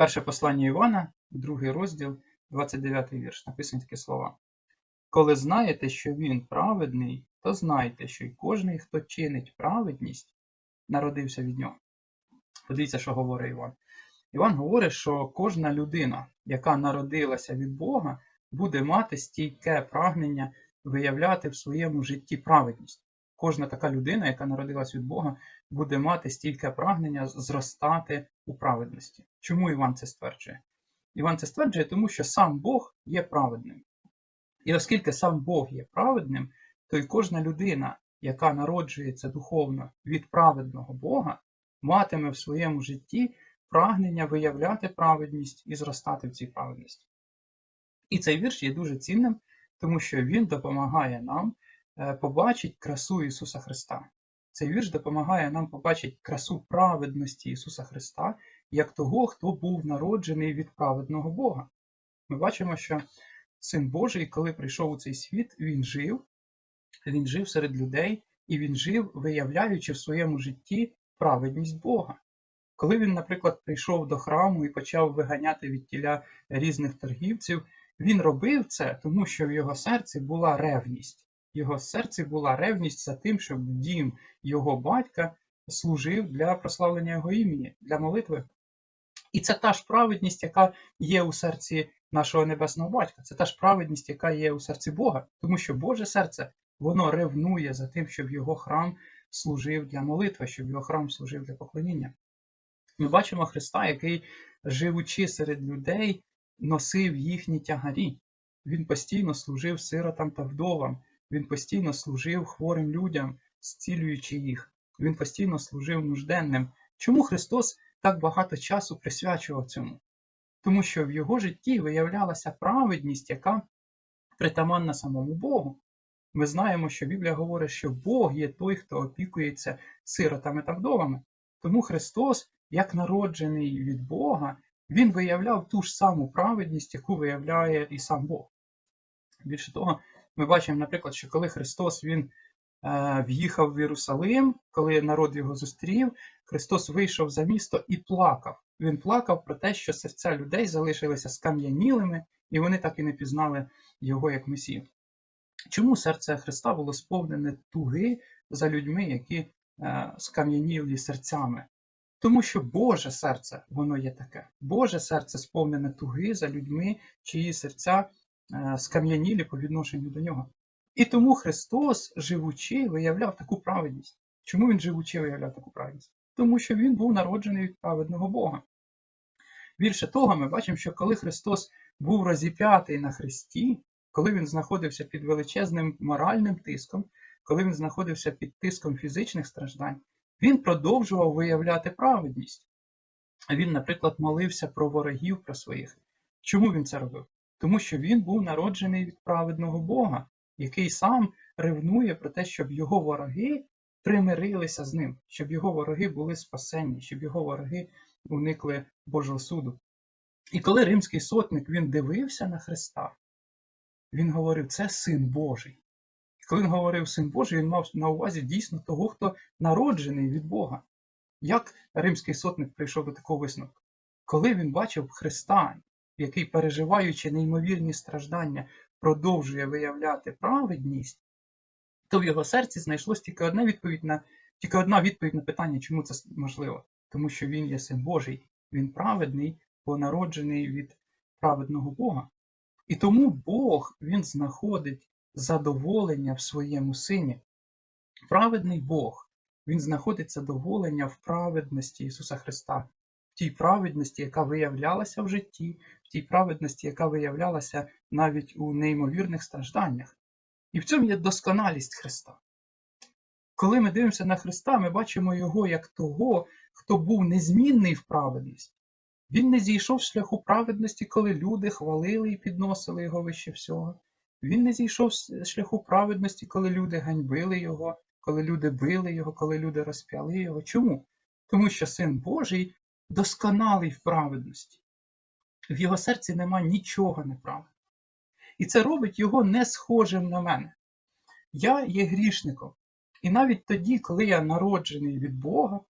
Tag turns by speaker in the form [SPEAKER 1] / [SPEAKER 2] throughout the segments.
[SPEAKER 1] Перше послання Івана, другий розділ, 29 вірш. Написані такі слова. Коли знаєте, що він праведний, то знайте, що й кожний, хто чинить праведність, народився від нього. Подивіться, що говорить Іван. Іван говорить, що кожна людина, яка народилася від Бога, буде мати стійке прагнення виявляти в своєму житті праведність. Кожна така людина, яка народилась від Бога, буде мати стільки прагнення зростати у праведності. Чому Іван це стверджує? Іван це стверджує, тому що сам Бог є праведним. І оскільки сам Бог є праведним, то й кожна людина, яка народжується духовно від праведного Бога, матиме в своєму житті прагнення виявляти праведність і зростати в цій праведності. І цей вірш є дуже цінним, тому що він допомагає нам е, побачити красу Ісуса Христа. Цей вірш допомагає нам побачити красу праведності Ісуса Христа як того, хто був народжений від праведного Бога. Ми бачимо, що Син Божий, коли прийшов у цей світ, Він жив, Він жив серед людей і Він жив, виявляючи в своєму житті праведність Бога. Коли він, наприклад, прийшов до храму і почав виганяти від тіля різних торгівців, він робив це, тому що в його серці була ревність. Його серці була ревність за тим, щоб дім його батька служив для прославлення його імені, для молитви. І це та ж праведність, яка є у серці нашого небесного батька. Це та ж праведність, яка є у серці Бога, тому що Боже серце воно ревнує за тим, щоб його храм служив для молитви, щоб його храм служив для поклоніння. Ми бачимо Христа, який, живучи серед людей, носив їхні тягарі. Він постійно служив сиротам та вдовам, він постійно служив хворим людям, зцілюючи їх. Він постійно служив нужденним. Чому Христос так багато часу присвячував цьому? Тому що в його житті виявлялася праведність, яка притаманна самому Богу. Ми знаємо, що Біблія говорить, що Бог є той, хто опікується сиротами та вдовами. Тому Христос, як народжений від Бога, Він виявляв ту ж саму праведність, яку виявляє і сам Бог. Більше того, ми бачимо, наприклад, що коли Христос Він е, в'їхав в Єрусалим, коли народ його зустрів, Христос вийшов за місто і плакав. Він плакав про те, що серця людей залишилися скам'янілими, і вони так і не пізнали його як Месію. Чому серце Христа було сповнене туги за людьми, які е, скам'янілі серцями? Тому що Боже серце, воно є таке. Боже серце сповнене туги за людьми, чиї серця скам'янілі по відношенню до нього. І тому Христос, живучи, виявляв таку праведність. Чому Він живучи виявляв таку праведність? Тому що Він був народжений від праведного Бога. Більше того, ми бачимо, що коли Христос був розіп'ятий на Христі, коли він знаходився під величезним моральним тиском, коли він знаходився під тиском фізичних страждань, він продовжував виявляти праведність. Він, наприклад, молився про ворогів про своїх. Чому він це робив? Тому що він був народжений від праведного Бога, який сам ревнує про те, щоб його вороги примирилися з ним, щоб його вороги були спасенні, щоб його вороги уникли Божого суду. І коли римський сотник він дивився на Христа, він говорив, це син Божий. І коли він говорив син Божий, він мав на увазі дійсно того, хто народжений від Бога. Як римський сотник прийшов до такого висновку? Коли він бачив Христа, який, переживаючи неймовірні страждання, продовжує виявляти праведність, то в його серці знайшлось тільки одна відповідь на тільки одна відповідь на питання, чому це можливо. Тому що він є син Божий, він праведний, бо народжений від праведного Бога. І тому Бог він знаходить задоволення в своєму сині. Праведний Бог, він знаходить задоволення в праведності Ісуса Христа, в тій праведності, яка виявлялася в житті, тій праведності, яка виявлялася навіть у неймовірних стражданнях. І в цьому є досконалість Христа. Коли ми дивимося на Христа, ми бачимо Його як того, хто був незмінний в праведності. Він не зійшов з шляху праведності, коли люди хвалили і підносили його вище всього. Він не зійшов з шляху праведності, коли люди ганьбили його, коли люди били його, коли люди розп'яли його. Чому? Тому що Син Божий досконалий в праведності. В його серці нема нічого неправильного. І це робить його не схожим на мене. Я є грішником. І навіть тоді, коли я народжений від Бога,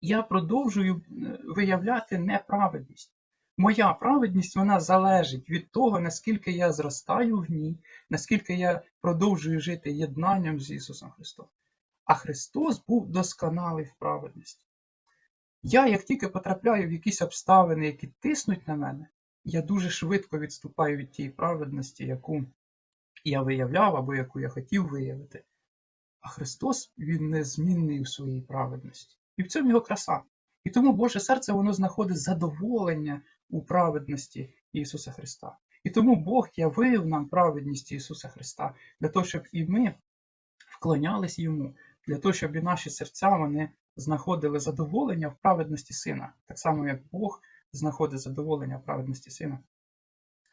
[SPEAKER 1] я продовжую е, виявляти неправедність. Моя праведність вона залежить від того, наскільки я зростаю в ній, наскільки я продовжую жити єднанням з Ісусом Христом. А Христос був досконалий в праведності. Я, як тільки потрапляю в якісь обставини, які тиснуть на мене, я дуже швидко відступаю від тієї праведності, яку я виявляв або яку я хотів виявити. А Христос, Він незмінний у своїй праведності. І в цьому його краса. І тому Боже серце воно знаходить задоволення у праведності Ісуса Христа. І тому Бог явив нам праведність Ісуса Христа для того, щоб і ми вклонялись Йому, для того, щоб і наші серця вони знаходили задоволення в праведності Сина, так само як Бог знаходить задоволення в праведності Сина.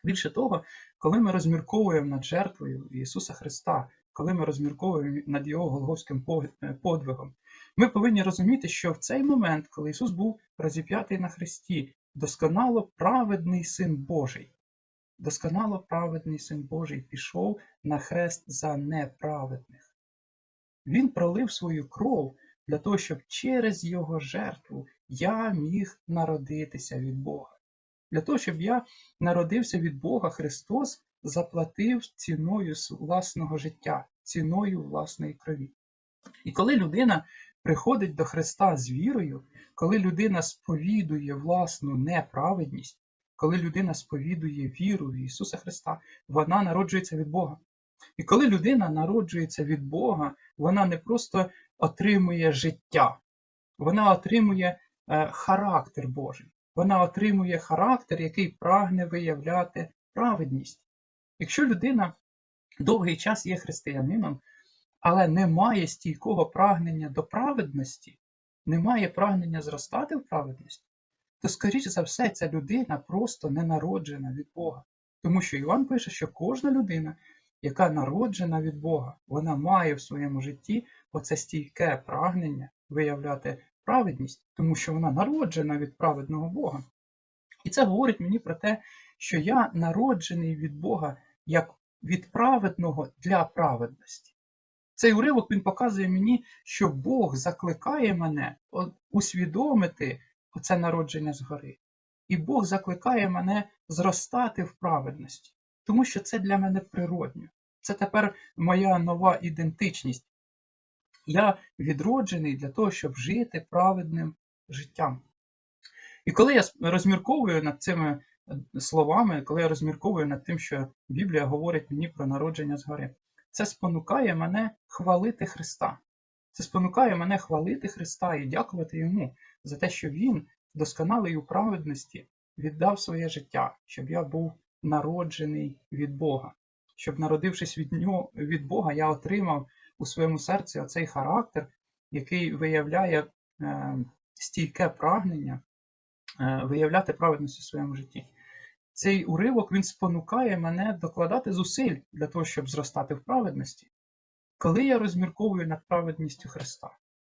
[SPEAKER 1] Більше того, коли ми розмірковуємо над жертвою Ісуса Христа, коли ми розмірковуємо над Його голговським подвигом, ми повинні розуміти, що в цей момент, коли Ісус був розіп'ятий на Христі, досконало праведний Син Божий, досконало праведний Син Божий пішов на хрест за неправедних. Він пролив свою кров для того, щоб через Його жертву я міг народитися від Бога. Для того, щоб я народився від Бога, Христос заплатив ціною власного життя, ціною власної крові. І коли людина приходить до Христа з вірою, коли людина сповідує власну неправедність, коли людина сповідує віру в Ісуса Христа, вона народжується від Бога. І коли людина народжується від Бога, вона не просто отримує життя, вона отримує е, характер Божий. Вона отримує характер, який прагне виявляти праведність. Якщо людина довгий час є християнином, але не має стійкого прагнення до праведності, не має прагнення зростати в праведності, то, скоріш за все, ця людина просто не народжена від Бога. Тому що Іван пише, що кожна людина, яка народжена від Бога, вона має в своєму житті оце стійке прагнення виявляти праведність, тому що вона народжена від праведного Бога. І це говорить мені про те, що я народжений від Бога як від праведного для праведності. Цей уривок він показує мені, що Бог закликає мене усвідомити оце народження згори. І Бог закликає мене зростати в праведності, тому що це для мене природньо. Це тепер моя нова ідентичність. Я відроджений для того, щоб жити праведним життям. І коли я розмірковую над цими е, словами, коли я розмірковую над тим, що Біблія говорить мені про народження згори, це спонукає мене хвалити Христа. Це спонукає мене хвалити Христа і дякувати Йому за те, що Він, досконалий у праведності, віддав своє життя, щоб я був народжений від Бога, щоб, народившись від нього, від Бога, я отримав у своєму серці оцей характер, який виявляє е, стійке прагнення е, виявляти праведність у своєму житті. Цей уривок він спонукає мене докладати зусиль для того, щоб зростати в праведності. Коли я розмірковую над праведністю Христа,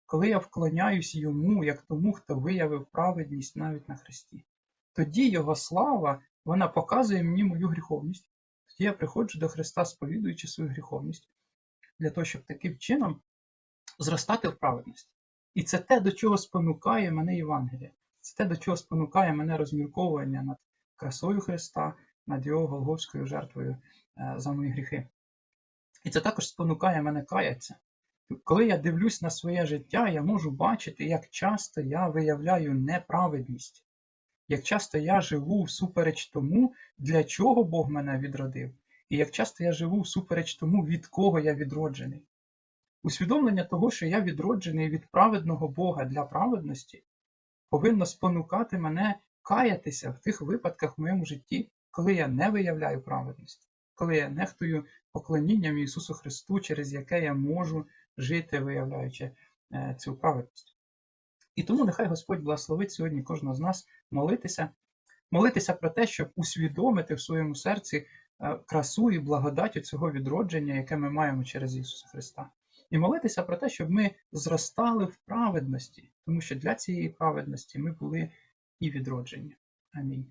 [SPEAKER 1] коли я вклоняюсь йому, як тому, хто виявив праведність навіть на Христі, тоді Його слава вона показує мені мою гріховність. Тоді я приходжу до Христа, сповідуючи свою гріховність, для того, щоб таким чином зростати в праведності. І це те, до чого спонукає мене Євангелія. Це те, до чого спонукає мене розмірковування над красою Христа, над Його Голговською жертвою е, за мої гріхи. І це також спонукає мене каятися. Коли я дивлюсь на своє життя, я можу бачити, як часто я виявляю неправедність, як часто я живу всупереч тому, для чого Бог мене відродив, і як часто я живу всупереч тому, від кого я відроджений. Усвідомлення того, що я відроджений від праведного Бога для праведності, повинно спонукати мене каятися в тих випадках в моєму житті, коли я не виявляю праведності, коли я нехтую поклонінням Ісусу Христу, через яке я можу жити, виявляючи е, цю праведність. І тому нехай Господь благословить сьогодні кожного з нас молитися, молитися про те, щоб усвідомити в своєму серці красу і благодать цього відродження, яке ми маємо через Ісуса Христа. І молитися про те, щоб ми зростали в праведності, тому що для цієї праведності ми були і відроджені. Амінь.